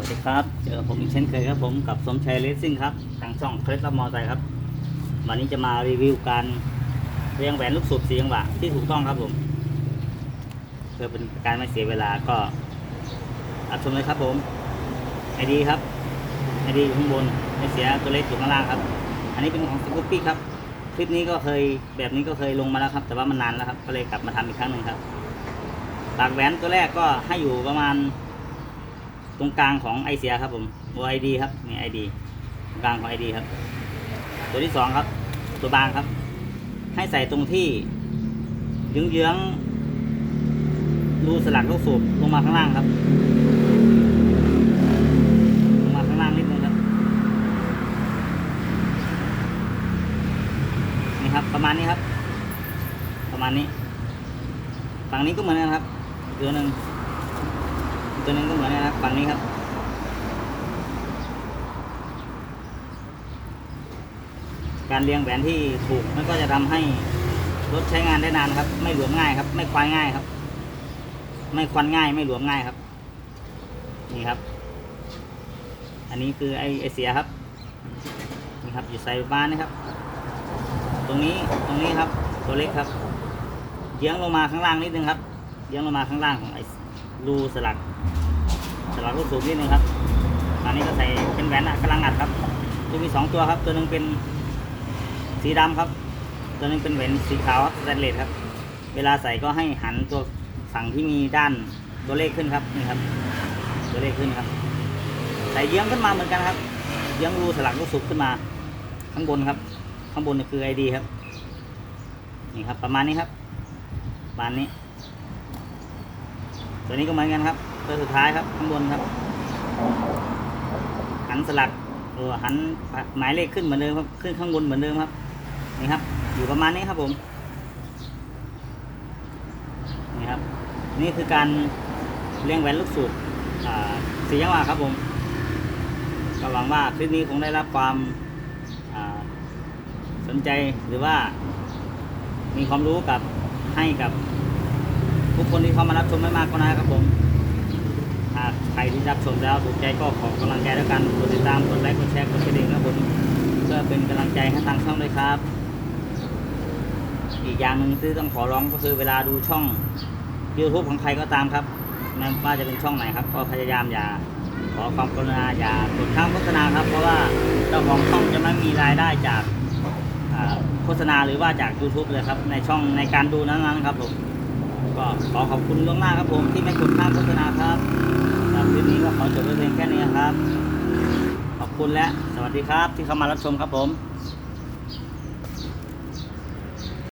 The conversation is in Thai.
วัสดีครับ เจอผมอีกเช่นเคยครับผมกับสมชัยเลสซิ่งครับ ทางช่องเคล็ดลับมอไซค์ครับ วันนี้จะมารีวิวการเรียงแหวนลูกสูบสีจังหวะที่ถูกต้องครับผม เพื่อเป็นการไม่เสียเวลาก็รับชมเลยครับผมไอดีครับไอดีอยู่ข้างบนไม่เสียตัวเล็กอยู่ข้างล่างครับ อันนี้เป็นของสกูปปี้ครับ คลิปนี้ก็เคยแบบนี้ก็เคยลงมาแล้วครับ แต่ว่ามันนานแล้วครับ ก็เลยกลับมาทำอีกครั้งหนึ่งครับปากแหวนตัวแรกก็ให้อยู่ประมาณ ตรงกลางของไอเสียครับผมตัวไอดีครับนี่ไอดีตรงกลางของไอดีครับ ตัวที่สองครับ ตัวบางครับ ให้ใส่ตรงที่เยื้องๆรูสลักลูกสูบลงมาข้างล่างครับลงมาข้างล่างนิดนึงครับนี่ครับ ประมาณนี้ครับ ประมาณนี้ฝั่งนี้ก็เหมือนกันครับตัวหนึ่ง ตัวนึงก็เหมือนกันะครับฝั่งนี้ครับการเรียงแหวนที่ถูกมันก็จะทำให้รถใช้งานได้นานครับ ไม่หลวมง่ายครับ ไม่ควายง่ายครับ ไม่ควันง่าย ไม่หลวมง่ายครับ นี่ครับ อันนี้คือไอไอเสียครับนี่ครับอยู่ใส่บ้านนะครับ ตรงนี้ตรงนี้ครับ ตัวเล็กครับเยื้องลงมาข้างล่างนิดนึงครับเยื้องลงมาข้างล่างของไอ รูสลักสลักลูกสูบนิดนึงครับ อันนี้ก็ใส่เป็นแหวนอะกำลังอัดครับจะมีสองตัวครับ ตัวหนึ่งเป็นสีดำครับ ตัวหนึงเป็นแหวนสีขาวครับสแตนเลสครับ เวลาใส่ก็ให้หันตัวฝั่งที่มีด้านตัวเลขขึ้นครับนี่ครับ ตัวเลขขึ้นครับ ใส่เยื้องขึ้นมาเหมือนกันครับเยื้องรูสลักลูกสูบขึ้นมาข้างบนครับ ข้างบนคือไอดีครับ นี่ครับประมาณนี้ครับประมาณนี้ ตัวนี้ก็เหมือนกันครับ ตัวสุดท้ายครับข้างบนครับหันสลักเออหันหมายเลขขึ้นเหมือนเดิมครับขึ้นข้างบนเหมือนเดิมครับนี่ครับ อยู่ประมาณนี้ครับผมนี่ครับ นี่คือการเลี้ยงแหวนลูกสูบสีจังหวะครับผมก็หวังว่าคลิปนี้คงได้รับความสนใจหรือว่ามีความรู้กับให้กับ ทุกคนที่เข้ามารับชมไม่มากก็น้อยครับผมหากใครที่รับชมแล้วถูกใจก็ขอกำลังใจแล้วยกันกดติดตามกดไลค์กดแชร์กดกระดิ่งนะครับผมเพื่อเป็นกำลังใจให้ทางช่องด้วยครับ อีกอย่างหนึ่งที่ต้องขอร้องก็คือเวลาดูช่อง YouTube ของใครก็ตามครับไม่ว่าจะเป็นช่องไหนครับ ก็พยายามอย่าขอความกรุณาอย่ากดข้ามโฆษณาครับ เพราะว่าเจ้าของช่องจะไม่มีรายได้จากโฆษณาหรือว่าจาก YouTube เลยครับ ในช่องในการดูนั้นๆครับผม ก็ขอขอบคุณล่วงหน้าครับผมที่ไม่กดข้ามโฆษณาครับสำหรับคลิปนี้ก็ขอจบไว้เพียงแค่นี้ครับ ขอบคุณและสวัสดีครับที่เข้ามารับชมครับผม